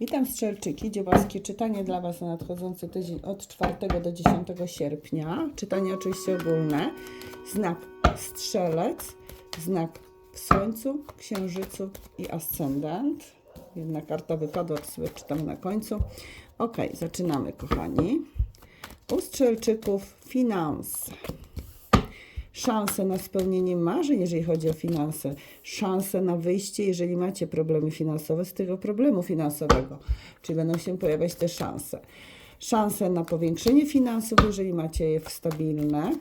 Witam Strzelczyki, dziobaskie czytanie dla Was na nadchodzący tydzień od 4 do 10 sierpnia. Czytanie oczywiście ogólne. Znak strzelec, znak w słońcu, księżycu i ascendent. Jedna karta wypadła, to sobie czytamy na końcu. Ok, zaczynamy kochani. U strzelczyków finanse szanse na spełnienie marzeń, jeżeli chodzi o finanse, szanse na wyjście, jeżeli macie problemy finansowe, z tego problemu finansowego, czyli będą się pojawiać te szanse. Szanse na powiększenie finansów, jeżeli macie je stabilne.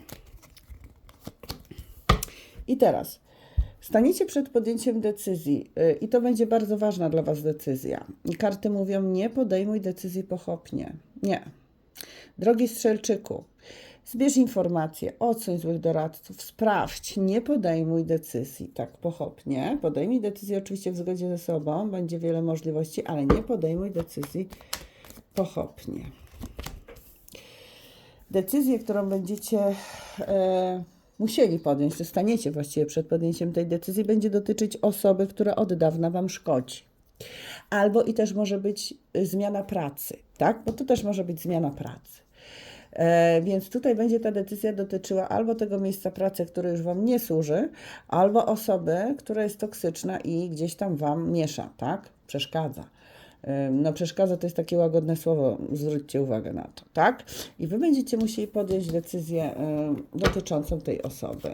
I teraz staniecie przed podjęciem decyzji y, i to będzie bardzo ważna dla Was decyzja. Karty mówią: nie podejmuj decyzji pochopnie. Nie. Drogi strzelczyku, Zbierz informacje, oceń złych doradców, sprawdź, nie podejmuj decyzji tak pochopnie. Podejmij decyzję oczywiście w zgodzie ze sobą, będzie wiele możliwości, ale nie podejmuj decyzji pochopnie. Decyzję, którą będziecie e, musieli podjąć, czy staniecie właściwie przed podjęciem tej decyzji, będzie dotyczyć osoby, która od dawna Wam szkodzi. Albo i też może być zmiana pracy, tak? Bo to też może być zmiana pracy. E, więc tutaj będzie ta decyzja dotyczyła albo tego miejsca pracy, które już Wam nie służy, albo osoby, która jest toksyczna i gdzieś tam Wam miesza, tak? Przeszkadza. No, przeszkadza to jest takie łagodne słowo, zwróćcie uwagę na to, tak? I Wy będziecie musieli podjąć decyzję dotyczącą tej osoby.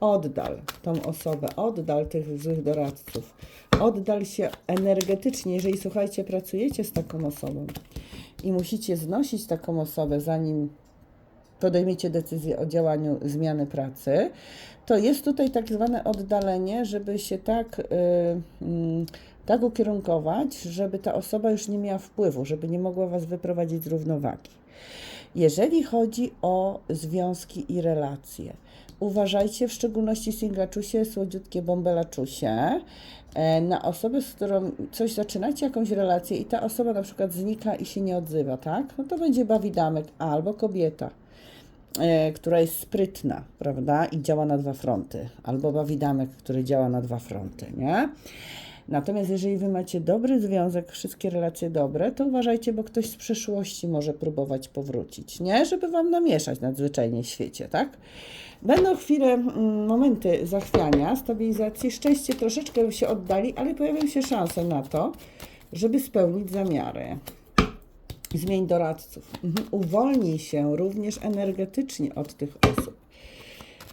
Oddal tą osobę, oddal tych złych doradców, oddal się energetycznie, jeżeli słuchajcie, pracujecie z taką osobą i musicie znosić taką osobę, zanim podejmiecie decyzję o działaniu zmiany pracy, to jest tutaj tak zwane oddalenie, żeby się tak, yy, yy, tak ukierunkować, żeby ta osoba już nie miała wpływu, żeby nie mogła Was wyprowadzić z równowagi. Jeżeli chodzi o związki i relacje, uważajcie w szczególności singlaczusie, słodziutkie bąbelaczusie, e, na osobę, z którą coś zaczynacie, jakąś relację i ta osoba na przykład znika i się nie odzywa, tak? No to będzie bawidamek albo kobieta, e, która jest sprytna, prawda? I działa na dwa fronty, albo bawidamek, który działa na dwa fronty, nie? Natomiast jeżeli wy macie dobry związek, wszystkie relacje dobre, to uważajcie, bo ktoś z przeszłości może próbować powrócić, nie? Żeby wam namieszać nadzwyczajnie w świecie, tak? Będą chwile, mm, momenty zachwiania, stabilizacji, szczęście troszeczkę się oddali, ale pojawią się szanse na to, żeby spełnić zamiary. Zmień doradców. Mhm. Uwolnij się również energetycznie od tych osób.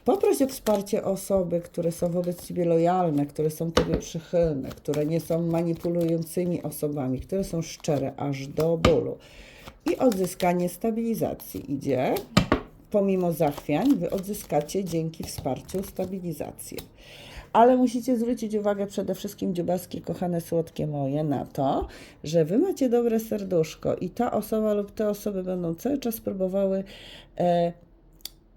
Poproś o wsparcie osoby, które są wobec Ciebie lojalne, które są Tobie przychylne, które nie są manipulującymi osobami, które są szczere aż do bólu. I odzyskanie stabilizacji idzie. Pomimo zachwiań, Wy odzyskacie dzięki wsparciu stabilizację. Ale musicie zwrócić uwagę przede wszystkim, dziubaskie, kochane, słodkie moje, na to, że Wy macie dobre serduszko i ta osoba lub te osoby będą cały czas próbowały e,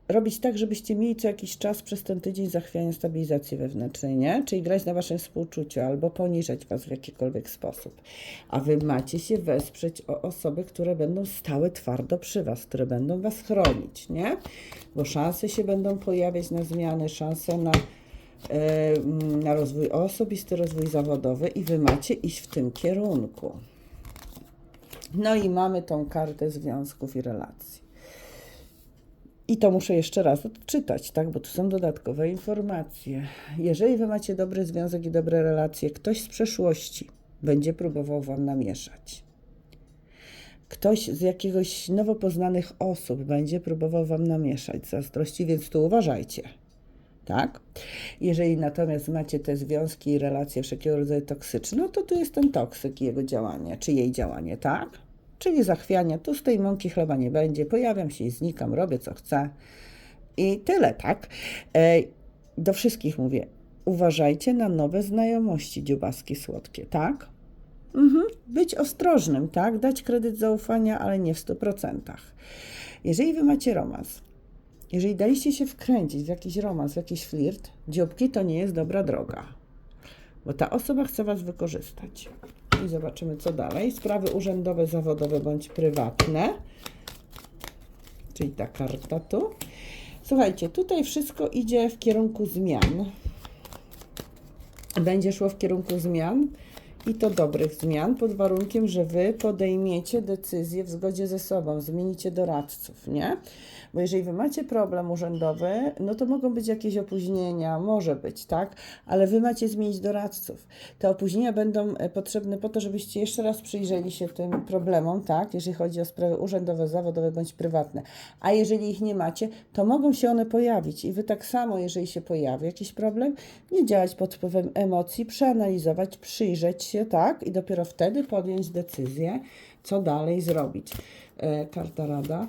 robić tak, żebyście mieli co jakiś czas przez ten tydzień zachwiania stabilizacji wewnętrznej, nie? Czyli grać na waszym współczuciu albo poniżać was w jakikolwiek sposób. A wy macie się wesprzeć o osoby, które będą stałe twardo przy was, które będą was chronić, nie? Bo szanse się będą pojawiać na zmiany, szanse na, e, na rozwój osobisty, rozwój zawodowy i wy macie iść w tym kierunku. No i mamy tą kartę związków i relacji. I to muszę jeszcze raz odczytać, tak? Bo tu są dodatkowe informacje. Jeżeli wy macie dobry związek i dobre relacje, ktoś z przeszłości będzie próbował wam namieszać. Ktoś z jakiegoś nowo poznanych osób będzie próbował wam namieszać zazdrości, więc tu uważajcie. Tak? Jeżeli natomiast macie te związki i relacje wszelkiego rodzaju toksyczne, no to tu jest ten toksyk i jego działanie, czy jej działanie, tak? Czyli zachwiania. Tu z tej mąki chleba nie będzie. Pojawiam się i znikam, robię co chcę. I tyle, tak? E, do wszystkich mówię, uważajcie na nowe znajomości dziubaski słodkie, tak? Mhm. Być ostrożnym, tak? Dać kredyt zaufania, ale nie w 100%. Jeżeli wy macie romans, jeżeli daliście się wkręcić w jakiś romans, w jakiś flirt, dzióbki to nie jest dobra droga, bo ta osoba chce was wykorzystać. I zobaczymy, co dalej. Sprawy urzędowe, zawodowe bądź prywatne. Czyli ta karta tu. Słuchajcie, tutaj wszystko idzie w kierunku zmian. będzie szło w kierunku zmian i to dobrych zmian, pod warunkiem, że wy podejmiecie decyzję w zgodzie ze sobą, zmienicie doradców, nie? Bo jeżeli wy macie problem urzędowy, no to mogą być jakieś opóźnienia, może być, tak? Ale wy macie zmienić doradców. Te opóźnienia będą e, potrzebne po to, żebyście jeszcze raz przyjrzeli się tym problemom, tak? Jeżeli chodzi o sprawy urzędowe, zawodowe bądź prywatne. A jeżeli ich nie macie, to mogą się one pojawić i wy tak samo, jeżeli się pojawi jakiś problem, nie działać pod wpływem emocji, przeanalizować, przyjrzeć się, tak? I dopiero wtedy podjąć decyzję, co dalej zrobić. E, karta rada.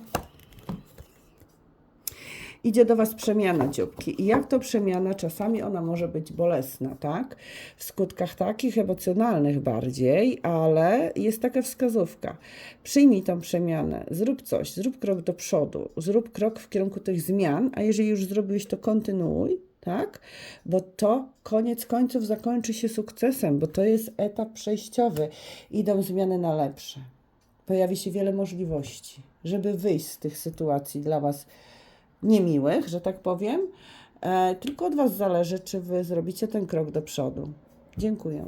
Idzie do Was przemiana dzióbki. I jak to przemiana? Czasami ona może być bolesna, tak? W skutkach takich emocjonalnych bardziej, ale jest taka wskazówka. Przyjmij tą przemianę, zrób coś, zrób krok do przodu, zrób krok w kierunku tych zmian, a jeżeli już zrobiłeś, to kontynuuj, tak? Bo to koniec końców zakończy się sukcesem, bo to jest etap przejściowy. Idą zmiany na lepsze. Pojawi się wiele możliwości, żeby wyjść z tych sytuacji dla Was niemiłych, że tak powiem. E, tylko od Was zależy, czy Wy zrobicie ten krok do przodu. Dziękuję.